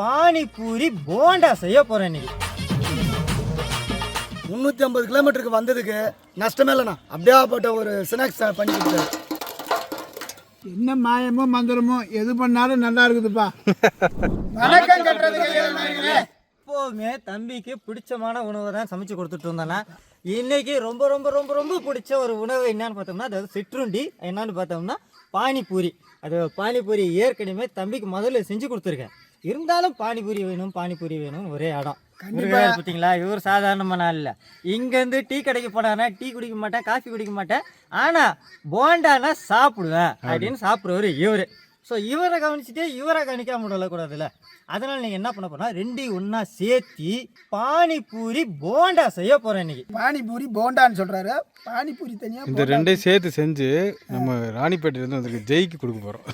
பானிபூரி போண்டா செய்ய போறேன் இன்னைக்கு முந்நூற்றி ஐம்பது கிலோமீட்டருக்கு வந்ததுக்கு நஷ்டமே இல்லைண்ணா. அப்படியாப்பட்ட ஒரு ஸ்நாக்ஸ் பண்ணி கொடுத்தாரு என்ன மாயமோ மந்திரமோ எது பண்ணாலும் நல்லா இருக்குதுப்பா. எப்போவுமே தம்பிக்கு பிடிச்சமான உணவை தான் சமைச்சு கொடுத்துட்டு இருந்தேன்னா இன்னைக்கு ரொம்ப ரொம்ப ரொம்ப ரொம்ப பிடிச்ச ஒரு உணவு என்னன்னு பார்த்தோம்னா அதாவது சிற்றுண்டி. என்னன்னு பார்த்தோம்னா பானிபூரி. அது பானிபூரி ஏற்கனவே தம்பிக்கு முதல்ல செஞ்சு கொடுத்துருக்கேன். இருந்தாலும் பானிபூரி வேணும் பானிபூரி வேணும் ஒரே இடம். பார்த்தீங்களா? இவர் சாதாரணமான இல்லை. இங்கேருந்து டீ கடைக்கு போனானா டீ குடிக்க மாட்டேன் காஃபி குடிக்க மாட்டேன். ஆனால் போண்டானா சாப்பிடுவேன் அப்படின்னு சாப்பிடுவார் இவர். ஸோ இவரை கவனிச்சுட்டு இவரை கவனிக்காம விடக்கூடாதுல்ல அதனால நீங்கள் என்ன பண்ண போறா ரெண்டையும் ஒன்றா சேர்த்தி பானிபூரி போண்டா செய்ய போகிறேன் இன்னைக்கு. பானிபூரி போண்டான்னு சொல்றாரு. பானிபூரி தனியா இந்த ரெண்டையும் சேர்த்து செஞ்சு நம்ம ராணிப்பேட்டையிலேருந்து வந்திருக்க ஜெய்க்கு கொடுக்க போகிறோம்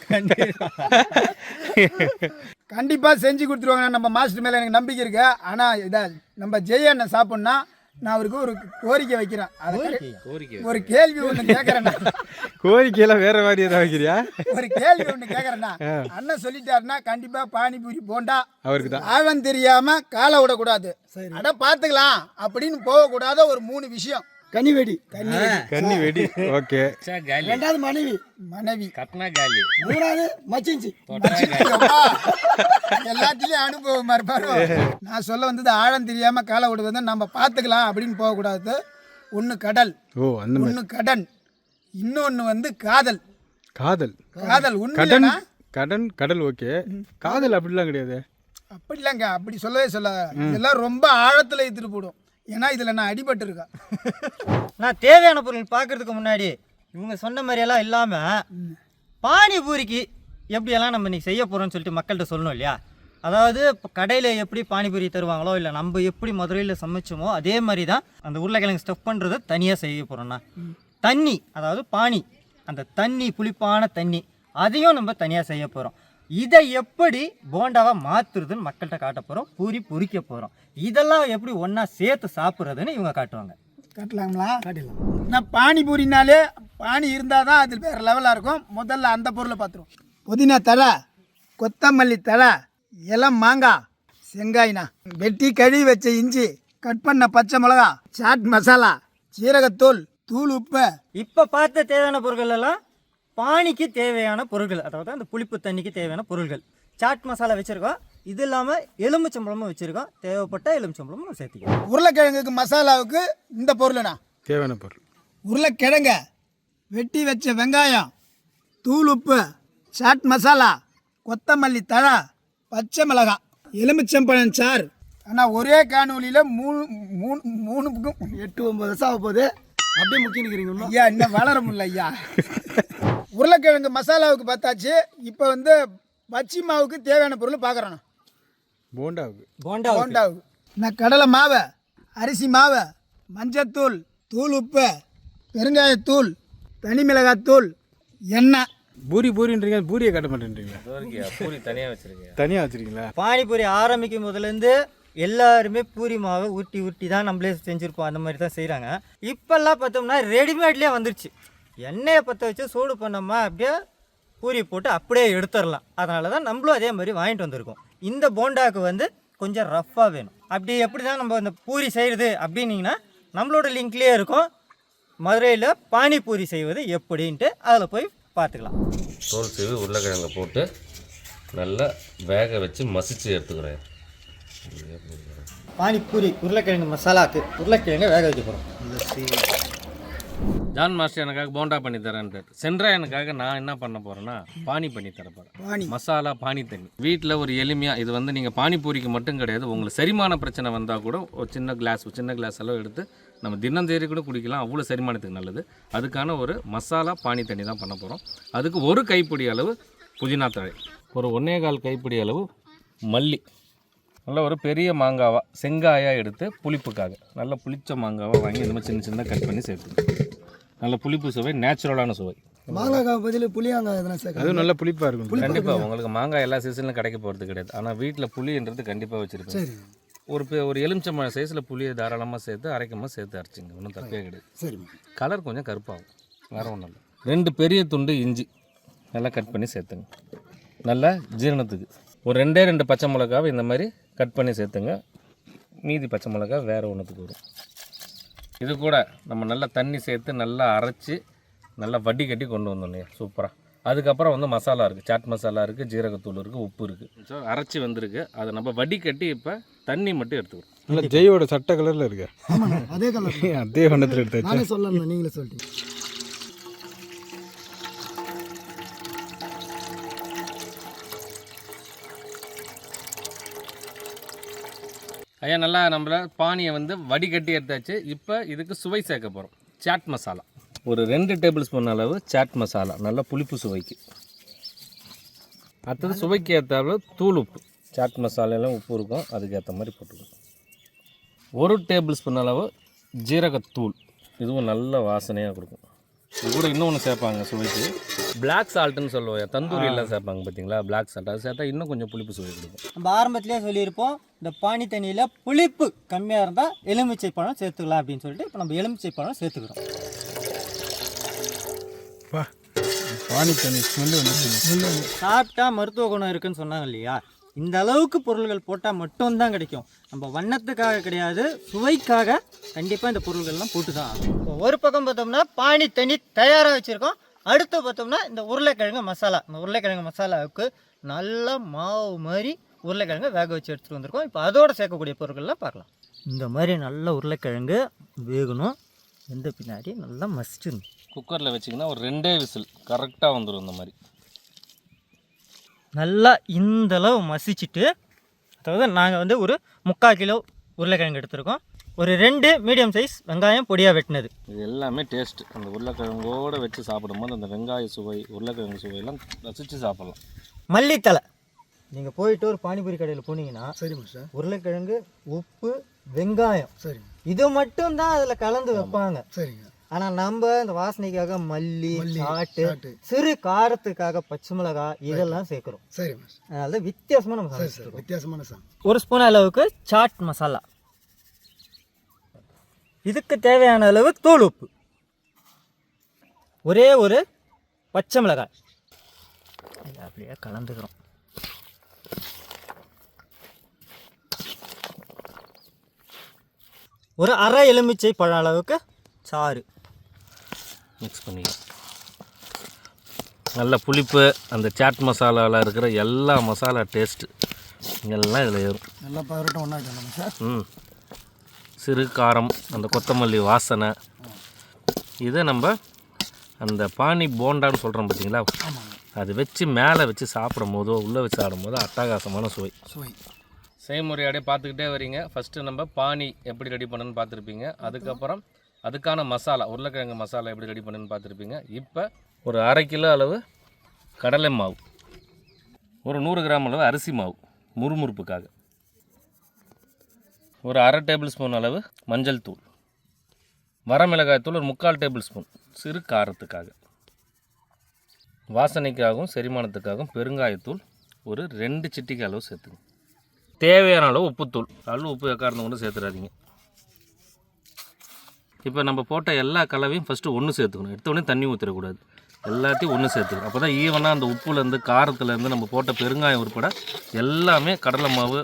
கண்டிப்பா செஞ்சு கொடுத்துருவாங்க நம்ம மாஸ்டர் மேல எனக்கு நம்பிக்கை இருக்கு. ஆனா இத நம்ம ஜெய அண்ணன் சாப்பிட்னா நான் அவருக்கு ஒரு கோரிக்கை வைக்கிறேன். அது ஒரு கேள்வி ஒண்ணு கேட்கறேன்னா கோரிக்கையெல்லாம் வேற மாதிரி ஏதாவது வைக்கிறியா? ஒரு கேள்வி ஒண்ணு கேட்கறேன்னா அண்ணன் சொல்லிட்டாருன்னா கண்டிப்பா பானிபூரி போண்டா. அவருக்கு தான் ஆழம் தெரியாம காலை விடக்கூடாது. அட பாத்துக்கலாம். அப்படின்னு போகக்கூடாத ஒரு மூணு விஷயம். கனிவெடி. கன்னி வெடி ஓகே. ரெண்டாவது மனைவி. மனைவி. மூணாவது மச்சிஞ்சி எல்லாத்துலயும் அனுபவம் இருப்பாரு நான் சொல்ல வந்தது ஆழம் தெரியாம காலை விடுவது நம்ம பார்த்துக்கலாம் அப்படின்னு போகக்கூடாது. ஒன்று கடல் ஓ அந்த ஒன்று கடன் இன்னொன்று வந்து காதல். காதல். காதல் கடன் இல்லைன்னா? கடன் கடல் ஓகே. காதல் அப்படிலாம் கிடையாது. அப்படி இல்லைங்க அப்படி சொல்லவே சொல்ல. இதெல்லாம் ரொம்ப ஆழத்தில் எடுத்துட்டு போடும். ஏன்னா இதில் நான் அடிபட்டு இருக்கேன் நான் தேவையான பொருள் பார்க்கறதுக்கு முன்னாடி இவங்க சொன்ன மாதிரியெல்லாம் இல்லாமல் பானிபூரிக்கு எப்படியெல்லாம் நம்ம இன்னைக்கு செய்ய போகிறோம்னு சொல்லிட்டு மக்கள்கிட்ட சொல்லணும் இல்லையா? அதாவது இப்போ கடையில் எப்படி பானிபூரி தருவாங்களோ இல்லை நம்ம எப்படி மதுரையில் சமைச்சோமோ அதே மாதிரி தான் அந்த உருளைக்கிழங்கு ஸ்டஃப் பண்ணுறதை தனியாக செய்ய போகிறோம்னா தண்ணி அதாவது பானி அந்த தண்ணி புளிப்பான தண்ணி அதையும் நம்ம தனியாக செய்ய போகிறோம் இதை எப்படி போண்டாவை மாற்றுறதுன்னு மக்கள்கிட்ட காட்ட போகிறோம் பூரி பொரிக்க போகிறோம் இதெல்லாம் எப்படி ஒன்றா சேர்த்து சாப்பிட்றதுன்னு இவங்க காட்டுவாங்க. காட்டலாங்களா? காட்டலாம் நான் பானிபூரினாலே பானி இருந்தால் தான் அது வேறு லெவலாக இருக்கும். முதல்ல அந்த பொருளை பார்த்துருவோம். புதினா தழை கொத்தமல்லி தழை இளம் மாங்காய் செங்காய்ண்ணா வெட்டி கழுவி வச்ச இஞ்சி கட் பண்ண பச்சை மிளகா சாட் மசாலா சீரகத்தூள் தூள் உப்பு இப்போ பார்த்த தேவையான பொருட்கள் எல்லாம் பானிக்கு தேவையான பொருட்கள் அதாவது அந்த புளிப்பு தண்ணிக்கு தேவையான பொருட்கள் சாட் மசாலா வச்சுருக்கோம் இது இல்லாமல் எலுமிச்சம்பழமும் வச்சுருக்கோம் தேவைப்பட்ட எலுமிச்சம்பழமும் சேர்த்திக்கலாம் உருளைக்கிழங்குக்கு மசாலாவுக்கு இந்த பொருளுண்ணா தேவையான பொருள் உருளைக்கிழங்க வெட்டி வச்ச வெங்காயம் தூள் உப்பு சாட் மசாலா கொத்தமல்லி தழை பச்சை மிளகாய் எலுமிச்சம்பழம் சாறு. ஆனால் ஒரே காணொலியில் மூணு மூணு மூணு பக்கம் எட்டு ஒன்பது வருஷம் ஆக போகுது. அப்படியே முக்கிய நிற்கிறீங்க ஐயா இன்னும் வளர முடியல ஐயா. உருளைக்கிழங்கு மசாலாவுக்கு பார்த்தாச்சு. இப்போ வந்து பச்சி மாவுக்கு தேவையான பொருள் பார்க்குறோண்ணா போண்டாவுக்கு. போண்டா போண்டாவுக்கு. நான் கடலை மாவை அரிசி மாவை மஞ்சத்தூள் தூள் உப்பு பெருங்காயத்தூள் தனி மிளகாத்தூள் எண்ணெய். பூரி பூரின்றீங்க பூரியை காட்ட மாட்டேன்றீங்களா? பூரி தனியாக வச்சிருக்கேன் தனியாக வச்சிருக்கீங்களா? பானிபூரி ஆரம்பிக்கும் முதலேருந்து எல்லாருமே பூரி மாவை உருட்டி உருட்டி தான் நம்மளே செஞ்சுருப்போம். அந்த மாதிரி தான் செய்கிறாங்க இப்போல்லாம் பார்த்தோம்னா ரெடிமேட்லேயே வந்துருச்சு. எண்ணெயை பற்ற வச்சு சூடு பண்ணோமா அப்படியே பூரி போட்டு அப்படியே எடுத்துடலாம். அதனால தான் நம்மளும் அதே மாதிரி வாங்கிட்டு வந்திருக்கோம். இந்த போண்டாவுக்கு வந்து கொஞ்சம் ரஃப்பாக வேணும். அப்படி எப்படி தான் நம்ம இந்த பூரி செய்கிறது அப்படின்னீங்கன்னா நம்மளோட லிங்க்லேயே இருக்கும். மதுரையில் பானிபூரி செய்வது எப்படின்ட்டு அதில் போய் பார்த்துக்கலாம். தோல் சீவி உருளைக்கிழங்கை போட்டு நல்லா வேக வச்சு மசிச்சு எடுத்துக்கிறேன். பானிபூரி உருளைக்கிழங்கு மசாலாக்கு உருளைக்கிழங்கை வேக வைக்க போகிறோம் ஜான் மாஸ்டர் எனக்காக போண்டா பண்ணி தரேன்ட்டு சென்றா எனக்காக நான் என்ன பண்ண போறேன்னா பானி பண்ணி தர போறேன். மசாலா பானி தண்ணி. வீட்டில் ஒரு எளிமையாக இது வந்து நீங்கள் பானிபூரிக்கு மட்டும் கிடையாது உங்களுக்கு செரிமான பிரச்சனை வந்தால் கூட ஒரு சின்ன கிளாஸ் ஒரு சின்ன கிளாஸ் அளவு எடுத்து நம்ம தினந்தேரி கூட குடிக்கலாம். அவ்வளோ செரிமானத்துக்கு நல்லது. அதுக்கான ஒரு மசாலா பானி தண்ணி தான் பண்ண போகிறோம் அதுக்கு ஒரு கைப்பிடி அளவு புதினா தழை. ஒரு ஒன்னே கால் கைப்பிடி அளவு மல்லி. நல்ல ஒரு பெரிய மாங்காவாக செங்காயாக எடுத்து புளிப்புக்காக. நல்ல புளிச்ச மாங்காவாக வாங்கி இந்த மாதிரி சின்ன சின்ன கட் பண்ணி சேர்த்துக்கணும். நல்ல புளிப்பு சுவை நேச்சுரலான சுவை. மாங்காய் பதில் புளியாங்காய் எதனா சேர்க்க அதுவும் நல்ல புளிப்பாக இருக்கும். கண்டிப்பாக உங்களுக்கு மாங்காய் எல்லா சீசன்லையும் கிடைக்க போகிறது கிடையாது. ஆனால் வீட்டில் புளின்றது கண்டிப்பாக வச்சுருப்பேன். சரி. ஒரு பெ- ஒரு எலுமிச்சம்பழம் சைஸில் புளியை தாராளமாக சேர்த்து அரைக்கமாக சேர்த்து அரைச்சிங்க. ஒன்றும் தப்பே கிடையாது. சரிம்மா. கலர் கொஞ்சம் கருப்பாகும். வேறு ஒன்றும் இல்லை. ரெண்டு பெரிய துண்டு இஞ்சி. நல்லா கட் பண்ணி சேர்த்துங்க. நல்லா ஜீரணத்துக்கு. ஒரு ரெண்டே ரெண்டு பச்சை மிளகாவை இந்த மாதிரி கட் பண்ணி சேர்த்துங்க. மீதி பச்சை மிளகா வேறு ஒன்றுத்துக்கு வரும். இது கூட நம்ம நல்லா தண்ணி சேர்த்து நல்லா அரைச்சி நல்லா வடி கட்டி கொண்டு வந்தோம் சூப்பராக அதுக்கப்புறம் வந்து மசாலா இருக்குது சாட் மசாலா இருக்குது ஜீரகத்தூள் இருக்குது உப்பு இருக்குது அரைச்சி வந்திருக்கு. அதை நம்ம வடி கட்டி இப்போ தண்ணி மட்டும் எடுத்துக்கிறோம் இல்லை ஜெயோட சட்டை கலரில் இருக்கு. அதே கலர் அதே வண்ணத்தில் எடுத்தாச்சு நானே சொல்லணும் நீங்களே சொல்லிட்டீங்க. ஐயா நல்லா நம்மள பானியை வந்து வடிகட்டி எடுத்தாச்சு. இப்போ இதுக்கு சுவை சேர்க்க போகிறோம் சாட் மசாலா. ஒரு ரெண்டு டேபிள் ஸ்பூன் அளவு சாட் மசாலா நல்லா புளிப்பு சுவைக்கு. அடுத்தது சுவைக்கு ஏற்ற தூள் உப்பு. சாட் மசாலாலாம் உப்பு இருக்கும் அதுக்கேற்ற மாதிரி போட்டுக்கணும். ஒரு டேபிள் ஸ்பூன் அளவு ஜீரகத்தூள் இதுவும் நல்ல வாசனையாக கொடுக்கும். இது கூட இன்னொன்று சேர்ப்பாங்க சுவைக்கு. பிளாக் சால்ட்டுன்னு சொல்லுவோம் தந்தூரியெல்லாம் சேர்ப்பாங்க பார்த்தீங்களா பிளாக் சால்ட் அது சேர்த்தா இன்னும் கொஞ்சம் புளிப்பு சுவை கொடுக்கும். நம்ம ஆரம்பத்திலே சொல்லியிருப்போம் இந்த பானி தண்ணியில் புளிப்பு கம்மியாக இருந்தால் எலுமிச்சை பழம் சேர்த்துக்கலாம் அப்படின்னு சொல்லிட்டு இப்போ நம்ம எலுமிச்சை பழம் சேர்த்துக்கிறோம். பா பானி தண்ணி ஸ்மெல்லு வந்து சாப்பிட்டா மருத்துவ குணம் இருக்குன்னு சொன்னாங்க இல்லையா? இந்த அளவுக்கு பொருள்கள் போட்டால் மட்டும்தான் கிடைக்கும். நம்ம வண்ணத்துக்காக கிடையாது சுவைக்காக கண்டிப்பாக இந்த பொருள்கள்லாம் போட்டு தான் ஆகும் இப்போ ஒரு பக்கம் பார்த்தோம்னா பானி தண்ணி தயாராக வச்சுருக்கோம். அடுத்து பார்த்தோம்னா இந்த உருளைக்கிழங்கு மசாலா. இந்த உருளைக்கிழங்கு மசாலாவுக்கு நல்லா மாவு மாதிரி உருளைக்கிழங்கு வேக வச்சு எடுத்துகிட்டு வந்திருக்கோம். இப்போ அதோட சேர்க்கக்கூடிய பொருட்கள்லாம் பார்க்கலாம். இந்த மாதிரி நல்ல உருளைக்கிழங்கு வேகணும். வெந்த பின்னாடி? நல்லா மசிச்சிடணும். குக்கரில் வச்சிங்கன்னா ஒரு ரெண்டே விசில் கரெக்டாக வந்துடும் இந்த மாதிரி. நல்லா இந்த அளவு மசிச்சுட்டு அதாவது நாங்கள் வந்து ஒரு முக்கால் கிலோ உருளைக்கிழங்கு எடுத்திருக்கோம். ஒரு ரெண்டு மீடியம் சைஸ் வெங்காயம் பொடியாக வெட்டினது. இது எல்லாமே டேஸ்ட் அந்த உருளைக்கிழங்கோடு வச்சு சாப்பிடும்போது அந்த வெங்காய சுவை உருளைக்கிழங்கு சுவையெல்லாம் ரசித்து சாப்பிட்லாம். மல்லித்தலை. நீங்கள் போயிட்டு ஒரு பானிபூரி கடையில் போனீங்கன்னா சரி மாஸ்டர். உருளைக்கிழங்கு உப்பு வெங்காயம் சரி இது மட்டும் தான் அதில் கலந்து வைப்பாங்க. சரிங்க. ஆனால் நம்ம இந்த வாசனைக்காக மல்லி சாட்டு. சிறு காரத்துக்காக பச்சை மிளகாய் இதெல்லாம் சேர்க்குறோம். சரி அதனால வித்தியாசமாக நம்ம வித்தியாசமான ஒரு ஸ்பூன் அளவுக்கு சாட் மசாலா. இதுக்கு தேவையான அளவு தூள் உப்பு. ஒரே ஒரு பச்சை மிளகாய். இதை அப்படியே கலந்துக்கிறோம். ஒரு அரை எலுமிச்சை பழம் அளவுக்கு சாறு. மிக்ஸ் பண்ணிக்கலாம். நல்ல புளிப்பு அந்த சாட் மசாலாவில் இருக்கிற எல்லா மசாலா டேஸ்ட்டு எல்லாம் இதில் ஏறும். நல்லா பரட்டும் ஒன்றா சார். ம். சிறு காரம் அந்த கொத்தமல்லி வாசனை. இதை நம்ம அந்த பானி போண்டான்னு சொல்கிறோம் பார்த்தீங்களா அது வச்சு மேலே வச்சு சாப்பிடும் போதோ உள்ளே வச்சு ஆடும் போதோ அட்டகாசமான சுவை. சுவை. செய்முறையாடே பார்த்துக்கிட்டே வரீங்க. ஃபஸ்ட்டு நம்ம பானி எப்படி ரெடி பண்ணணும்னு பார்த்துருப்பீங்க. அதுக்கப்புறம் அதுக்கான மசாலா உருளைக்கிழங்கு மசாலா எப்படி ரெடி பண்ணுன்னு பார்த்துருப்பீங்க. இப்போ ஒரு அரை கிலோ அளவு கடலை மாவு. ஒரு நூறு கிராம் அளவு அரிசி மாவு முறுமுறுப்புக்காக. ஒரு அரை டேபிள் ஸ்பூன் அளவு மஞ்சள் தூள். வரமிளகாய் தூள் ஒரு முக்கால் டேபிள் ஸ்பூன் சிறு காரத்துக்காக. வாசனைக்காகவும் செரிமானத்துக்காகவும் பெருங்காயத்தூள் ஒரு ரெண்டு சிட்டிக்கு அளவு சேர்த்துங்க. தேவையான அளவு உப்புத்தூள். அளவு உப்பு எக்காரணம் கொண்டு சேர்த்துடாதீங்க இப்போ நம்ம போட்ட எல்லா கலவையும் ஃபஸ்ட்டு ஒன்று சேர்த்துக்கணும். எடுத்தோடனே தண்ணி ஊற்றிடக்கூடாது எல்லாத்தையும் ஒன்று சேர்த்துக்கணும். அப்போ தான் ஈவனாக அந்த உப்புலேருந்து காரத்துலேருந்து நம்ம போட்ட பெருங்காயம் உட்பட எல்லாமே கடலை மாவு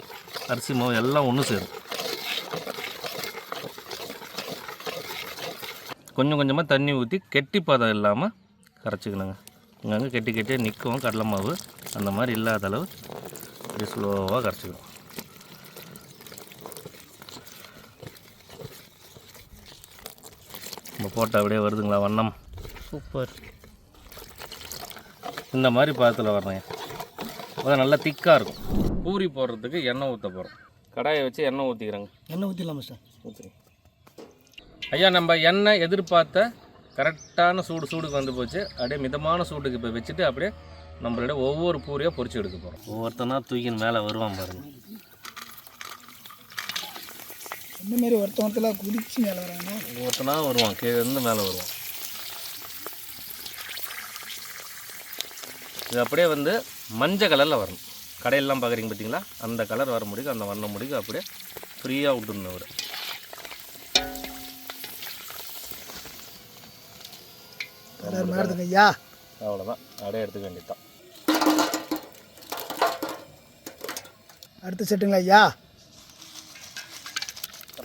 அரிசி மாவு எல்லாம் ஒன்று சேரும். கொஞ்சம் கொஞ்சமாக தண்ணி ஊற்றி கெட்டி பதம் இல்லாமல் கரைச்சிக்கணுங்க. இங்கங்கே கெட்டி கெட்டியாக நிற்கும் கடலை மாவு. அந்த மாதிரி இல்லாத அளவு இப்படி ஸ்லோவாக கரைச்சிக்கணும். நம்ம போட்ட அப்படியே வருதுங்களா வண்ணம்? சூப்பர். இந்த மாதிரி பாதத்தில் வரணுங்க அப்போ நல்லா திக்காக இருக்கும். பூரி போடுறதுக்கு எண்ணெய் ஊற்ற போகிறோம் கடாயை வச்சு எண்ணெய் ஊற்றிக்கிறேங்க எண்ணெய் ஊற்றிடலாமா சார் ஊற்றுங்க ஐயா நம்ம எண்ணெய் எதிர்பார்த்த கரெக்டான சூடு சூடுக்கு வந்து போச்சு. அப்படியே மிதமான சூடுக்கு இப்போ வச்சுட்டு அப்படியே நம்மளோட ஒவ்வொரு பூரியாக பொரிச்சு எடுக்க போகிறோம் ஒவ்வொருத்தனா தூக்கின்னு மேலே வருவான் பாருங்க. இந்த மாதிரி ஒருத்தன் ஒருத்தலாம் குதிச்சு மேலே வராங்க. ஒவ்வொருத்தனா வருவான் கீழே இருந்து மேலே வருவான். இது அப்படியே வந்து மஞ்சள் கலரில் வரணும். கடையெல்லாம் பார்க்குறீங்க பார்த்தீங்களா? அந்த கலர் வர முடியும் அந்த வண்ண முடியும் அப்படியே ஃப்ரீயாக விட்டுருணும் அவர் ஐயா அவ்வளோதான் அப்படியே எடுத்துக்க வேண்டியதுதான். அடுத்த செட்டுங்களா? ஐயா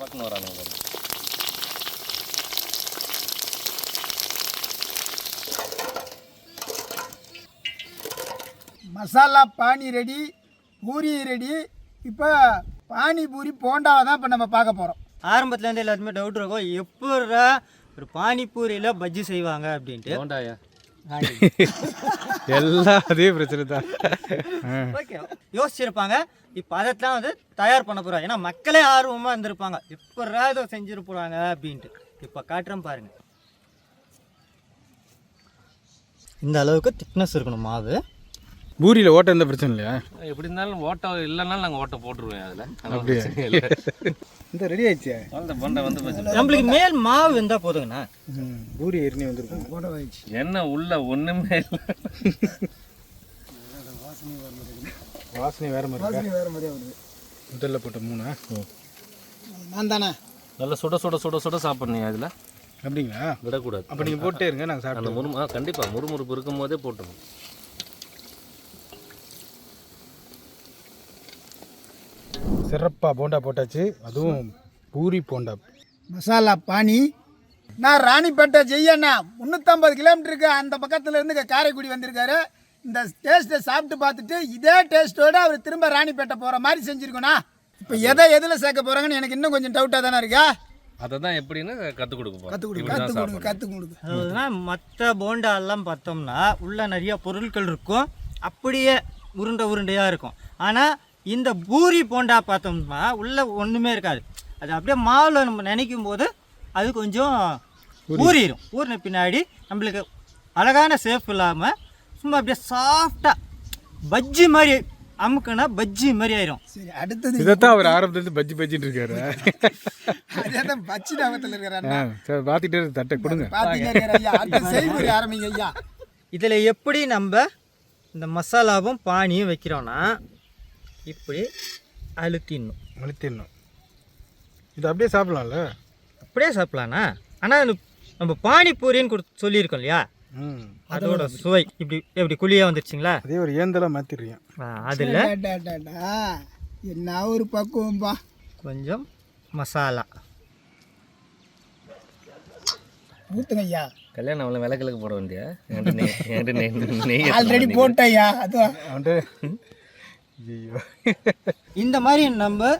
டபக்குன்னு வரானுங்க பாருங்க. Masala pani ready puri ready. இப்போ பானி பூரி போண்டாவை தான் இப்போ நம்ம பார்க்க போகிறோம் ஆரம்பத்துலேருந்து எல்லாருமே டவுட் இருக்கும். எப்படா ஒரு பானிபூரியில் பஜ்ஜி செய்வாங்க அப்படின்ட்டு. போண்டாயா? எல்லாம் அதே பிரச்சனை தான். ஓகே. யோசிச்சிருப்பாங்க. இப்போ அதைத்தான் வந்து தயார் பண்ண போகிறாங்க ஏன்னா மக்களே ஆர்வமாக இருந்திருப்பாங்க. எப்படா இதை செஞ்சிட போகிறாங்க அப்படின்ட்டு. இப்போ காட்டுறேன் பாருங்க. இந்த அளவுக்கு திக்னஸ் இருக்கணும் மாவு. பூரியில் ஓட்ட எந்த பிரச்சனை இல்லையா? எப்படி இருந்தாலும் ஓட்டை இல்லைனாலும் நாங்கள் ஓட்டை போட்டுருவோம் அதில். அப்படியா? இந்த ரெடி ஆயிடுச்சு? அந்த போண்டா வந்து போச்சு. நம்மளுக்கு மேல் மாவு இருந்தால் போதுங்கண்ணா. பூரி ஏற்கனவே வந்திருக்கும். என்ன உள்ள ஒண்ணுமே இல்லை. வாசனை வேற மாதிரி இருக்கா? வேறு மாதிரியே வருது. முதல்ல போட்ட மூணா? நான் தானே? நல்லா சுட சுட சுட சுட சாப்பிட்றீங்க அதில். அப்படிங்களா? விடக்கூடாது. அப்போ நீங்கள் போட்டே இருங்க நாங்கள் அந்த சாப்பிட்டு முறுமு ஆ கண்டிப்பாக முறுமுறுப்பு இருக்கும் போதே போட்டுருணும் சிறப்பாக போண்டா போட்டாச்சு. அதுவும் பூரி போண்டா. மசாலா பானி நான் ராணிப்பேட்டை ஜெய்யண்ணா. முந்நூற்றம்பது கிலோமீட்டருக்கு அந்த பக்கத்தில் இருந்து காரைக்குடி வந்திருக்காரு. இந்த டேஸ்ட்டை சாப்பிட்டு பார்த்துட்டு இதே டேஸ்ட்டோட அவர் திரும்ப ராணிப்பேட்டை போகிற மாதிரி செஞ்சுருக்கோண்ணா இப்போ எதை எதில் சேர்க்க போகிறாங்கன்னு எனக்கு இன்னும் கொஞ்சம் டவுட்டாக தானே இருக்கா? அதை தான் எப்படின்னு கற்றுக் கொடுக்க கற்றுக் கொடுங்க இப்படி கற்றுக் கொடுங்க கற்றுக் கொடுங்க அதாவதுனா மற்ற போண்டாலாம் பார்த்தோம்னா உள்ள நிறைய பொருட்கள் இருக்கும். அப்படியே உருண்டை உருண்டையாக இருக்கும். ஆனால் இந்த பூரி போண்டா பார்த்தோம்னா உள்ள ஒன்றுமே இருக்காது. அது அப்படியே மாவில் நம்ம நினைக்கும் போது அது கொஞ்சம் ஊறிடும் ஊறின பின்னாடி நம்மளுக்கு அழகான சேஃப் இல்லாமல் சும்மா அப்படியே சாஃப்டாக பஜ்ஜி மாதிரி அமுக்குனா பஜ்ஜி மாதிரி ஆயிரும். சரி அடுத்தது இதைத்தான் அவர் ஆரம்பத்துலேருந்து பஜ்ஜி பஜ்ஜின்னு இருக்காரு. அதே தான் பச்சி ஞாபகத்தில் இருக்கிறாரு சரி பார்த்துட்டே தட்டை கொடுங்க. செய்முறை ஆரம்பிங்க ஐயா. இதில் எப்படி நம்ம இந்த மசாலாவும் பானியும் வைக்கிறோன்னா இப்படி அழுத்திடணும். அழுத்திடணும். இது அப்படியே சாப்பிடலாம்ல? அப்படியே சாப்பிடலாண்ணா ஆனால் நம்ம பானிபூரின்னு கொடு சொல்லியிருக்கோம் இல்லையா? ம். அதோட சுவை இப்படி இப்படி குழியாக வந்துருச்சுங்களா? அதே ஒரு ஏந்தலாக மாற்றிடுறீங்க அதில் டா, டா, டா. என்ன ஒரு பக்குவம்பா. கொஞ்சம் மசாலா. ஊத்துங்க ஐயா. கல்யாணம் அவ்வளோ விளக்கலுக்கு போட வேண்டிய ஆல்ரெடி போட்டேன் ஐயா ஐயோ இந்த மாதிரி நம்ம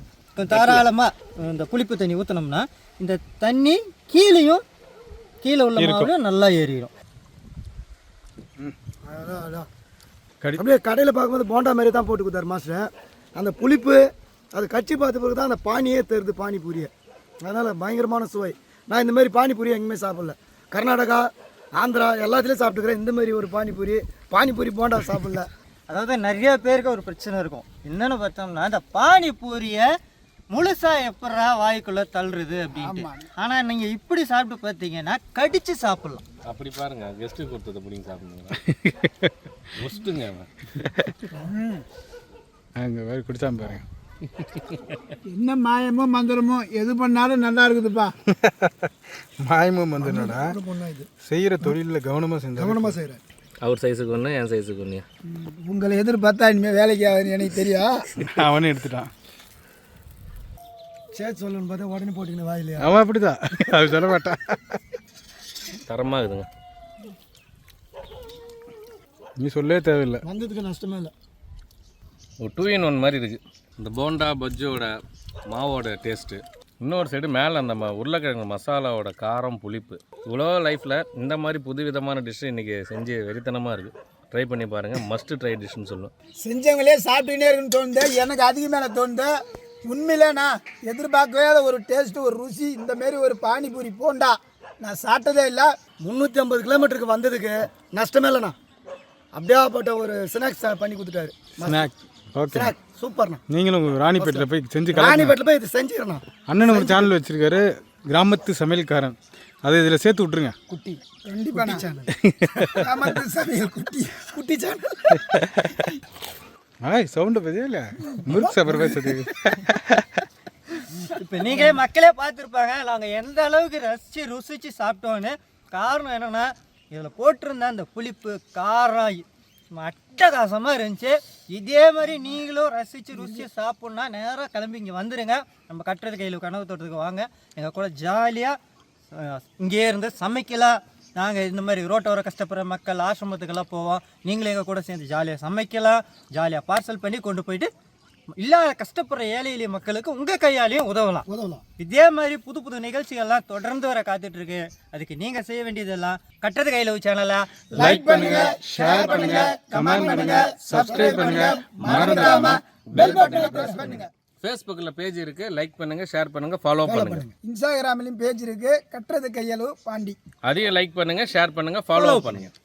தாராளமாக இந்த புளிப்பு தண்ணி ஊற்றினோம்னா இந்த தண்ணி கீழேயும் கீழே உள்ள மாவு நல்லா ஏறிடும். அதான், அதான். கடி அப்படியே கடையில் பார்க்கும்போது போண்டா மாதிரி தான் போட்டு கொடுத்தாரு மாஸ்டர். அந்த புளிப்பு அது கட்சி பார்த்த பிறகு தான் அந்த பானியே தருது பானிபூரியை. அதனால் பயங்கரமான சுவை. நான் இந்த மாதிரி பானிபூரி எங்கேயுமே சாப்பிடல. கர்நாடகா ஆந்திரா எல்லாத்துலேயும் சாப்பிட்டுக்கிறேன். இந்த மாதிரி ஒரு பானிபூரி பானிபூரி போண்டா சாப்பிடல. அதாவது நிறைய பேருக்கு ஒரு பிரச்சனை இருக்கும். என்னன்னு பார்த்தோம்னா இந்த பானிபூரியை முழுசா எப்படா வாய்க்குள்ள தள்ளுறது அப்படின்ட்டு. ஆனா நீங்க இப்படி சாப்பிட்டு பார்த்தீங்கன்னா கடிச்சு சாப்பிடலாம். அப்படி பாருங்க கெஸ்ட்டு கொடுத்தது பிடிங்க சாப்பிடுங்க ஒஸ்ட்டுங்க அங்கே வேறு குடிச்சாம பாருங்க. என்ன மாயமோ மந்திரமோ எது பண்ணாலும் நல்லா இருக்குதுப்பா. மாயமும் வந்து என்னடா செய்கிற தொழிலில் கவனமாக செஞ்சா கவனமாக செய்கிறேன் அவர் சைஸுக்கு ஒன்று என் சைஸுக்கு ஒன்று உங்களை எதிர்பார்த்தா இனிமேல் வேலைக்கு ஆகுதுன்னு எனக்கு தெரியும். அவனே எடுத்துட்டான். சேர்த்து சொல்லணும்னு பார்த்தா உடனே போட்டுக்கணும் வாயிலையா அவன் அப்படிதான் அது சொல்ல மாட்டான். தரமாக இருக்குதுங்க நீ சொல்லவே தேவையில்லை. வந்ததுக்கு நஷ்டமே இல்லை. ஒரு டூ இன் ஒன் மாதிரி இருக்குது இந்த போண்டா பஜ்ஜோட மாவோட டேஸ்ட்டு இன்னொரு சைடு மேலே அந்த உருளைக்கிழங்கு மசாலாவோட காரம் புளிப்பு. இவ்வளோ லைஃப்பில் இந்த மாதிரி புது விதமான டிஷ்ஷு இன்றைக்கி செஞ்சு வெறித்தனமாக இருக்குது ட்ரை பண்ணி பாருங்கள் மஸ்ட் ட்ரை டிஷ்னு சொல்லுவோம் செஞ்சவங்களே சாப்பிட்டுனே இருக்குன்னு தோணுது. எனக்கு அதிக மேலே தோணுது. உண்மையிலே நான் எதிர்பார்க்கவே ஒரு டேஸ்ட்டு ஒரு ருசி இந்த மாரி ஒரு பானிபூரி போண்டா. நான் சாப்பிட்டதே இல்லை. முந்நூற்றி ஐம்பது கிலோமீட்டருக்கு வந்ததுக்கு நஷ்டமே இல்லைண்ணா. அப்படியாப்பட்ட ஒரு ஸ்நாக்ஸ் பண்ணி கொடுத்துட்டாரு. ஸ்நாக் ஓகே சூப்பர்ண்ணா. நீங்களும் ராணிப்பேட்டில் போய் செஞ்சு ராணிப்பேட்டில் போய் இது செஞ்சுக்கிறேண்ணா. அண்ணன் ஒரு சேனல் வச்சிருக்காரு கிராமத்து சமையல்காரன். அதை இதில் சேர்த்து விட்ருங்க குட்டி. கண்டிப்பாக நான். கிராமத்து சமையல் குட்டி. குட்டி சேனல் ஆய் சவுண்டை பற்றியா இல்லை? முறுக்கு சாப்பிட்ற பேசுறது இப்போ நீங்களே மக்களே பார்த்துருப்பாங்க. நாங்கள் எந்த அளவுக்கு ரசித்து ருசித்து சாப்பிட்டோன்னு. காரணம் என்னென்னா இதில் போட்டிருந்த அந்த புளிப்பு காரம் அட்டகாசமாக இருந்துச்சு. இதே மாதிரி நீங்களும் ரசித்து ருசியை சாப்பிட்ணுன்னா நேராக கிளம்பி இங்கே வந்துடுங்க நம்ம கட்டுறது கையில் கனவு தோட்டத்துக்கு வாங்க. எங்கள் கூட ஜாலியாக இங்கேயே இருந்து சமைக்கலாம். நாங்கள் இந்த மாதிரி ரோட்டோர கஷ்டப்படுற மக்கள் ஆசிரமத்துக்கெல்லாம் போவோம். நீங்களும் எங்கள் கூட சேர்ந்து ஜாலியாக சமைக்கலாம். ஜாலியாக பார்சல் பண்ணி கொண்டு போயிட்டு இல்லாத கஷ்டப்படுற ஏழை எளிய மக்களுக்கு உங்கள் கையாலையும் உதவலாம். உதவலாம். இதே மாதிரி புது புது நிகழ்ச்சிகள்லாம் தொடர்ந்து வர காத்துட்டு இருக்கு அதுக்கு நீங்க செய்ய வேண்டியதெல்லாம் கட்டுறது கையில சேனலை லைக் பண்ணுங்க ஷேர் பண்ணுங்க கமெண்ட் பண்ணுங்க சப்ஸ்கிரைப் பண்ணுங்க மறந்துடாம பெல் பட்டனை பிரஸ் பண்ணுங்க. ஃபேஸ்புக்கில் பேஜ் இருக்குது லைக் பண்ணுங்கள் ஷேர் பண்ணுங்கள் ஃபாலோ பண்ணுங்கள் இன்ஸ்டாகிராம்லயும் பேஜ் இருக்கு கட்டுறது கையளவு பாண்டி. அதையும் லைக் பண்ணுங்கள் ஷேர் பண்ணுங்கள் ஃபாலோ பண்ணுங்கள்